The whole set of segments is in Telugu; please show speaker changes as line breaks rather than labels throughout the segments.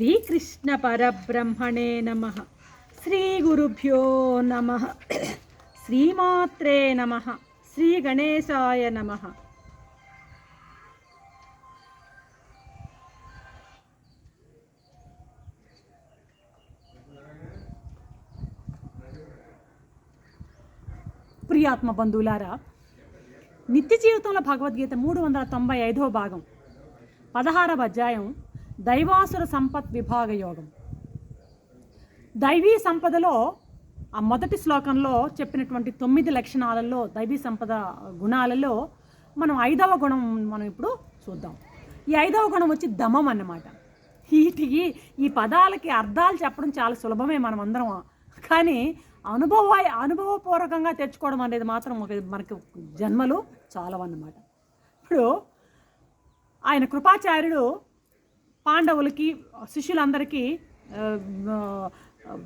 శ్రీకృష్ణ పరబ్రహ్మణే నమ. శ్రీ గురుభ్యో నమ. శ్రీమాత్రే నమ. శ్రీ గణేశాయ నమ. ప్రియాత్మ బంధువులారా నిత్య జీవితంలో భగవద్గీత మూడు వందల తొంభై ఐదవ భాగం పదహారవ అధ్యాయం దైవాసుర సంపత్ విభాగ యోగం. దైవీ సంపదలో ఆ మొదటి శ్లోకంలో చెప్పినటువంటి తొమ్మిది లక్షణాలలో దైవీ సంపద గుణాలలో మనం ఐదవ గుణం మనం ఇప్పుడు చూద్దాం. ఈ ఐదవ గుణం వచ్చి దమం అన్నమాట. వీటికి ఈ పదాలకి అర్థాలు చెప్పడం చాలా సులభమే మనం అందరం. కానీ అనుభవ అనుభవపూర్వకంగా తెచ్చుకోవడం అనేది మాత్రం ఒక మనకి జన్మలు చాలవన్నమాట. ఇప్పుడు ఆయన కృపాచార్యుడు పాండవులకి శిష్యులందరికీ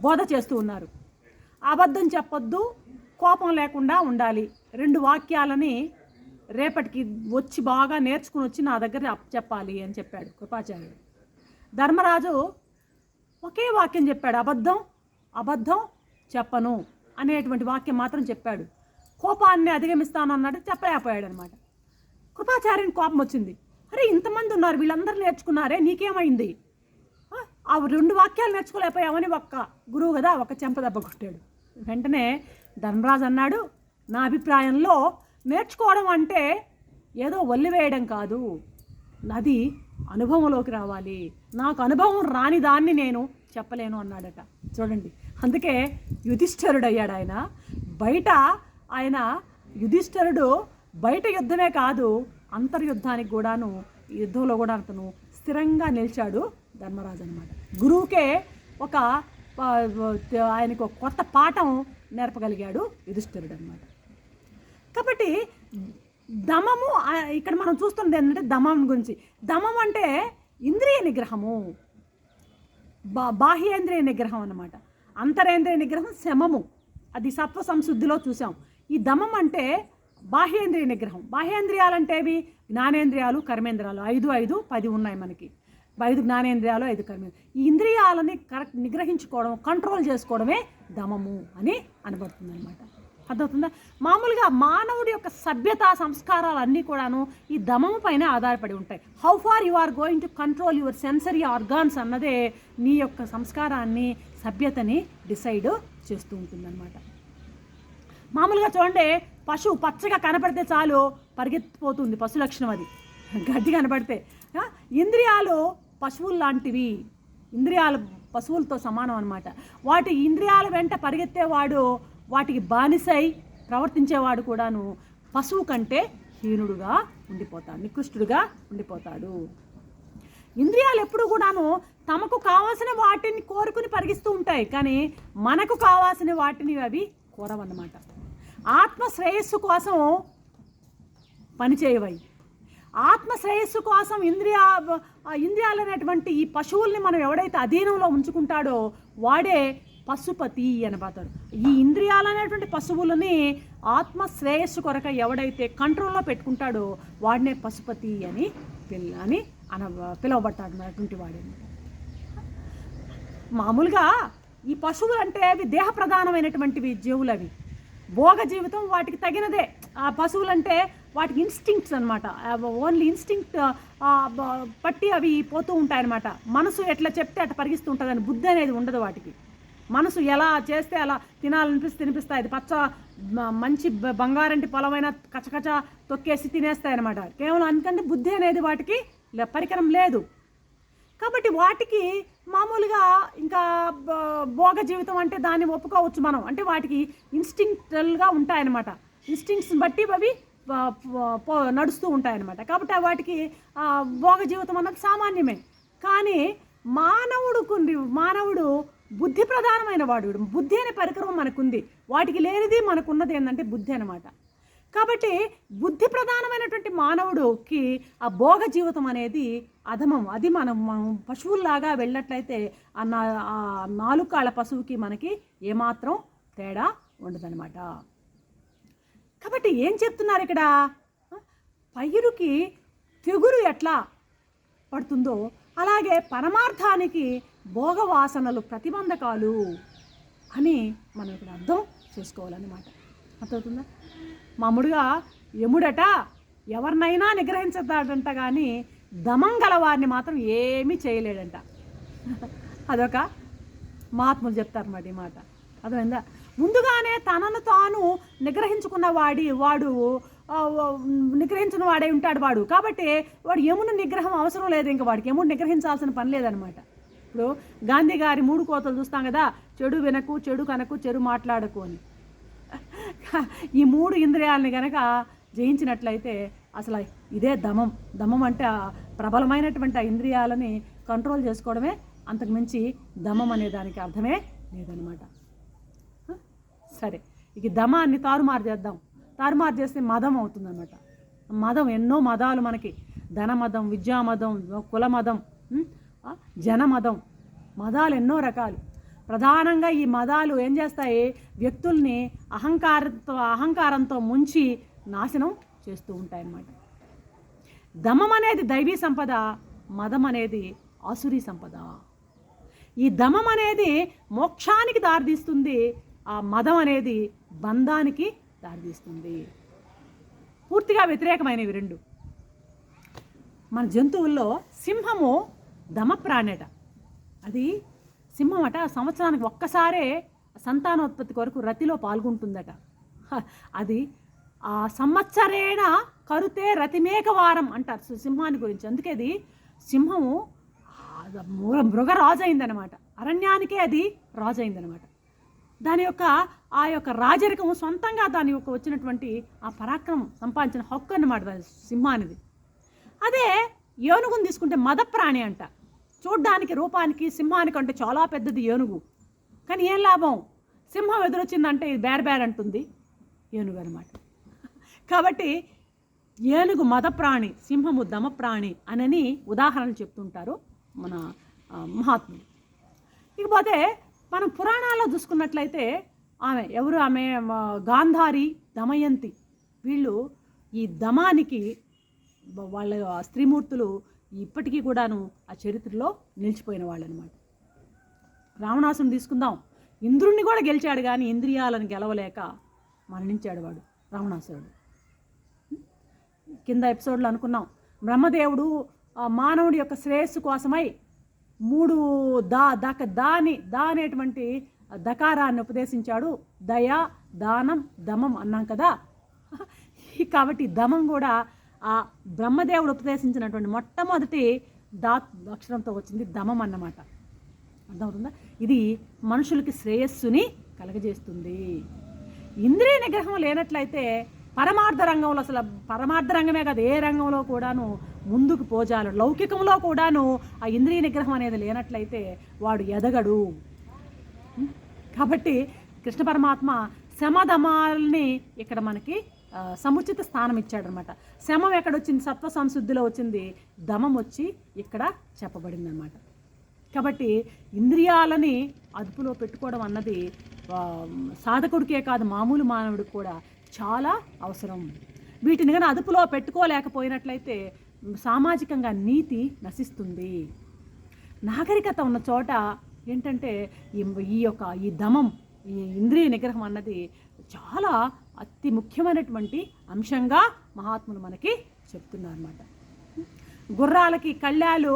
బోధ చేస్తూ ఉన్నారు. అబద్ధం చెప్పొద్దు కోపం లేకుండా ఉండాలి. రెండు వాక్యాలని రేపటికి వచ్చి బాగా నేర్చుకుని వచ్చి నా దగ్గర చెప్పాలి అని చెప్పాడు కృపాచార్యుడు. ధర్మరాజు ఒకే వాక్యం చెప్పాడు అబద్ధం అబద్ధం చెప్పను అనేటువంటి వాక్యం మాత్రం చెప్పాడు. కోపాన్ని అధిగమిస్తాను అన్నాడు చెప్పలేకపోయాడు అనమాట కృపాచార్యుని కోపం వచ్చింది. అరే ఇంతమంది ఉన్నారు వీళ్ళందరూ నేర్చుకున్నారే నీకేమైంది? ఆ, రెండు వాక్యాలు నేర్చుకోలేకపోయామని ఒక్క గురువు కదా ఒక చెంపదెబ్బ కొట్టాడు. వెంటనే ధర్మరాజు అన్నాడు నా అభిప్రాయంలో నేర్చుకోవడం అంటే ఏదో వల్లివేయడం కాదు. అది అనుభవంలోకి రావాలి. నాకు అనుభవం రాని దాన్ని నేను చెప్పలేను అన్నాడట. చూడండి. అందుకే యుధిష్ఠరుడు అయ్యాడు ఆయన. బయట ఆయన యుధిష్ఠరుడు బయట యుద్ధమే కాదు అంతర్యుద్ధానికి కూడాను యుద్ధంలో కూడా అతను స్థిరంగా నిలిచాడు ధర్మరాజు అనమాట గురువుకే ఒక ఆయనకు ఒక కొత్త పాఠం నేర్పగలిగాడు యుధిష్ఠిరుడు అనమాట కాబట్టి దమము ఇక్కడ మనం చూస్తున్నది ఏంటంటే దమం గురించి. దమం అంటే ఇంద్రియ నిగ్రహము. బా బాహ్యేంద్రియ నిగ్రహం అనమాట అంతరేంద్రియ నిగ్రహం శమము. అది సత్వ సంశుద్ధిలో చూసాం. ఈ దమం అంటే బాహ్యేంద్రియ నిగ్రహం. బాహ్యేంద్రియాలు అంటేవి జ్ఞానేంద్రియాలు కర్మేంద్రియాలు. ఐదు ఐదు పది ఉన్నాయి మనకి. ఐదు జ్ఞానేంద్రియాలు ఐదు కర్మేంద్రియాలు ఈ ఇంద్రియాలని కరెక్ట్ నిగ్రహించుకోవడం కంట్రోల్ చేసుకోవడమే దమము అని అనబడుతుంది అనమాట అర్థమవుతుందా? మామూలుగా మానవుడి యొక్క సభ్యత సంస్కారాలు అన్నీ కూడాను ఈ దమము పైన ఆధారపడి ఉంటాయి. How far you are going to control your sensory organs అన్నదే నీ యొక్క సంస్కారాన్ని సభ్యతని డిసైడ్ చేస్తూ ఉంటుందన్నమాట. మామూలుగా చూడండి పశువు పచ్చగా కనపడితే చాలు పరిగెత్తిపోతుంది పశు లక్షణం అది. గడ్డి కనపడితే. ఇంద్రియాలు పశువులు లాంటివి. ఇంద్రియాలు పశువులతో సమానం అనమాట వాటి ఇంద్రియాల వెంట పరిగెత్తేవాడు వాటికి బానిసై ప్రవర్తించేవాడు కూడాను పశువు కంటే హీనుడుగా ఉండిపోతాడు నికృష్టుడుగా ఉండిపోతాడు. ఇంద్రియాలు ఎప్పుడు కూడాను తమకు కావాల్సిన వాటిని కోరుకుని పరిగిస్తూ ఉంటాయి. కానీ మనకు కావాల్సిన వాటిని అవి కోరవన్నమాట. ఆత్మశ్రేయస్సు కోసం పనిచేయవై. ఆత్మశ్రేయస్సు కోసం ఇంద్రియ ఇంద్రియాలు అనేటువంటి ఈ పశువుల్ని మనం ఎవడైతే అధీనంలో ఉంచుకుంటాడో వాడే పశుపతి అనబడతాడు ఈ ఇంద్రియాలు అనేటువంటి పశువులని ఆత్మ శ్రేయస్సు కొరక ఎవడైతే కంట్రోల్లో పెట్టుకుంటాడో వాడినే పశుపతి అని పిల్ల అని అన పిలువబడతాడు అటువంటి వాడిని మామూలుగా ఈ పశువులు అంటే అవి దేహ ప్రధానమైనటువంటివి జీవులు అవి భోగ జీవితం వాటికి తగినదే. ఆ పశువులు అంటే వాటికి ఇన్స్టింక్ట్స్ అనమాట ఓన్లీ ఇన్స్టింక్ట్ పట్టి అవి పోతూ ఉంటాయన్నమాట. మనసు ఎట్లా చెప్తే అట్లా పరిగిస్తూ ఉంటుందని బుద్ధి అనేది ఉండదు వాటికి. మనసు ఎలా చేస్తే అలా తినాలనిపిస్తే తినిపిస్తాయి. అది పచ్చ మంచి బంగారంటి పొలమైన కచకచ తొక్కేసి తినేస్తాయి అనమాట కేవలం అందుకంటే బుద్ధి అనేది వాటికి లే- పరికరం లేదు. కాబట్టి వాటికి మామూలుగా ఇంకా భోగ జీవితం అంటే దాన్ని ఒప్పుకోవచ్చు మనం. అంటే వాటికి ఇన్స్టింక్టల్గా ఉంటాయన్నమాట. ఇన్స్టింక్ట్స్ని బట్టి అవి నడుస్తూ ఉంటాయన్నమాట. కాబట్టి వాటికి భోగ జీవితం అన్నది సామాన్యమే. కానీ మానవుడుకు మానవుడు బుద్ధి ప్రధానమైన వాడు. బుద్ధి అనే పరికరం మనకుంది. వాటికి లేనిది మనకున్నది ఏంటంటే బుద్ధి అనమాట కాబట్టి బుద్ధి ప్రధానమైనటువంటి మానవుడికి ఆ భోగ జీవితం అనేది అధమం. అది మనం మనం పశువుల్లాగా వెళ్ళినట్లయితే ఆ నా ఆ నాలుగు కాళ్ళ పశువుకి మనకి ఏమాత్రం తేడా ఉండదనమాట కాబట్టి ఏం చెప్తున్నారు ఇక్కడ? పైరుకి తెగురు ఎట్లా పడుతుందో అలాగే పరమార్థానికి భోగవాసనలు ప్రతిబంధకాలు అని మనం ఇక్కడ అర్థం చేసుకోవాలన్నమాట. అర్థమవుతుందా? మామూలుగా యముడట ఎవరినైనా నిగ్రహించదాడంట కానీ దమం గలవారిని మాత్రం ఏమీ చేయలేడంట. అదొక మహాత్ములు చెప్తారన్నమాట ఈ మాట. అర్థమైందా? ముందుగానే తనను తాను నిగ్రహించుకున్న వాడి వాడు నిగ్రహించిన వాడే ఉంటాడు వాడు. కాబట్టి వాడు యముని నిగ్రహం అవసరం లేదు ఇంకా వాడికి. యముడు నిగ్రహించాల్సిన పని లేదనమాట. ఇప్పుడు గాంధీ గారి మూడు కోతలు చూస్తాం కదా చెడు వినకు చెడు కనకు చెడు మాట్లాడకు అని. ఈ మూడు ఇంద్రియాలని కనుక జయించినట్లయితే అసలు ఇదే దమం. దమం అంటే ఆ ప్రబలమైనటువంటి ఆ ఇంద్రియాలని కంట్రోల్ చేసుకోవడమే అంతకుమించి దమం అనే దానికి అర్థమే లేదనమాట. సరే ఇక దమాన్ని తారుమారు చేద్దాం. తారుమారు చేస్తే మదం అవుతుందన్నమాట మదం ఎన్నో మదాలు మనకి. ధనమదం విద్యామదం కులమదం జనమదం. మదాలు ఎన్నో రకాలు. ప్రధానంగా ఈ మదాలు ఏం చేస్తాయి? వ్యక్తుల్ని అహంకారంతో అహంకారంతో ముంచి నాశనం చేస్తూ ఉంటాయన్నమాట. దమం అనేది దైవీ సంపద మదం అనేది ఆసురీ సంపద. ఈ దమం అనేది మోక్షానికి దారితీస్తుంది ఆ మదం అనేది బంధానికి దారితీస్తుంది. పూర్తిగా వ్యతిరేకమైనవి రెండు. మన జంతువుల్లో సింహము దమ ప్రాణేట అది సింహం అట సంవత్సరానికి ఒక్కసారే సంతానోత్పత్తి కొరకు రతిలో పాల్గొంటుందట. అది ఆ సంవత్సరేణ కరుతే రతిమేక వారం అంటారు సింహాన్ని గురించి. అందుకే అది సింహము మృగ రాజైందనమాట. అరణ్యానికే అది రాజైందనమాట. దాని యొక్క ఆ యొక్క రాజరికం సొంతంగా దాని యొక్క వచ్చినటువంటి ఆ పరాక్రమం సంపాదించిన హక్కు అన్నమాట దాని సింహానిది. అదే ఏనుగుని తీసుకుంటే మద ప్రాణి అంట. చూడ్డానికి రూపానికి సింహానికి అంటే చాలా పెద్దది ఏనుగు. కానీ ఏం లాభం? సింహం ఎదురొచ్చిందంటే ఇది బేర్ బేర్ అంటుంది ఏనుగు అనమాట కాబట్టి ఏనుగు మద ప్రాణి సింహము దమ ప్రాణి అనని ఉదాహరణలు చెప్తుంటారు మన మహాత్ములు. ఇకపోతే మనం పురాణాల్లో చూసుకున్నట్లయితే ఆమె ఎవరు? ఆమె గాంధారి దమయంతి. వీళ్ళు ఈ దమానికి వాళ్ళ స్త్రీమూర్తులు ఇప్పటికీ కూడాను ఆ చరిత్రలో నిలిచిపోయిన వాళ్ళు అనమాట రావణాసుని తీసుకుందాం. ఇంద్రుణ్ణి కూడా గెలిచాడు కానీ ఇంద్రియాలను గెలవలేక మరణించాడు వాడు రావణాసురుడు. కింద ఎపిసోడ్లో అనుకున్నాం. బ్రహ్మదేవుడు మానవుడి యొక్క శ్రేయస్సు కోసమై మూడు దా దక దాని దా అనేటువంటి దకారాన్ని ఉపదేశించాడు. దయ దానం దమం అన్నాం కదా. కాబట్టి దమం కూడా ఆ బ్రహ్మదేవుడు ఉపదేశించినటువంటి మొట్టమొదటి దా అక్షరంతో వచ్చింది దమం అన్నమాట. అర్థమవుతుందా? ఇది మనుషులకి శ్రేయస్సుని కలగజేస్తుంది. ఇంద్రియ నిగ్రహం లేనట్లయితే పరమార్థ రంగంలో అసలు పరమార్థ రంగమే కాదు ఏ రంగంలో కూడాను ముందుకు పోజాలు లౌకికంలో కూడాను ఆ ఇంద్రియ నిగ్రహం అనేది లేనట్లయితే వాడు ఎదగడు. కాబట్టి కృష్ణ పరమాత్మ శమధమాల్ని ఇక్కడ మనకి సముచిత స్థానం ఇచ్చాడనమాట. శమం ఎక్కడొచ్చింది? సత్వ సంశుద్ధిలో వచ్చింది. దమం వచ్చి ఇక్కడ చెప్పబడింది అనమాట కాబట్టి ఇంద్రియాలని అదుపులో పెట్టుకోవడం అన్నది సాధకుడికే కాదు మామూలు మానవుడికి కూడా చాలా అవసరం. వీటిని కానీ అదుపులో పెట్టుకోలేకపోయినట్లయితే సామాజికంగా నీతి నశిస్తుంది. నాగరికత ఉన్న చోట ఏంటంటే ఈ ఈ యొక్క ఈ దమం ఈ ఇంద్రియ నిగ్రహం అన్నది చాలా అతి ముఖ్యమైనటువంటి అంశంగా మహాత్ములు మనకి చెప్తున్నారు అనమాట గుర్రాలకి కళ్యాలు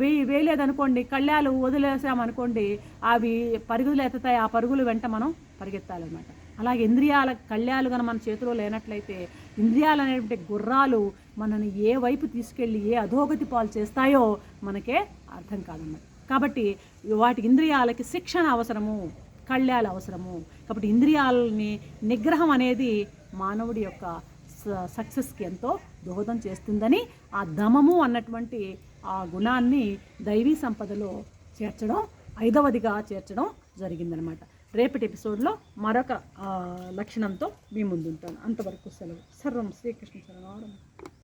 వేయి వేయలేదనుకోండి కళ్యాలు వదిలేసామనుకోండి అవి పరుగులు ఎత్తుతాయి ఆ పరుగులు వెంట మనం పరిగెత్తాలన్నమాట. అలాగే ఇంద్రియాల కళ్యాలు కనుక మన చేతిలో లేనట్లయితే ఇంద్రియాలు అనేటువంటి గుర్రాలు మనని ఏ వైపు తీసుకెళ్ళి ఏ అధోగతి పాలు చేస్తాయో మనకే అర్థం కాదన్నమాట. కాబట్టి వాటి ఇంద్రియాలకి శిక్షణ అవసరము. కళ్యాలు అవసరము. కాబట్టి ఇంద్రియాలని నిగ్రహం అనేది మానవుడి యొక్క స- సక్సెస్కి ఎంతో దోహదం చేస్తుందని ఆ దమము అన్నటువంటి ఆ గుణాన్ని దైవీ సంపదలో చేర్చడం ఐదవదిగా చేర్చడం జరిగిందనమాట. రేపటి ఎపిసోడ్లో మరొక లక్షణంతో మీ ముందుంటాను. అంతవరకు సెలవు. సర్వం శ్రీకృష్ణ సర్వం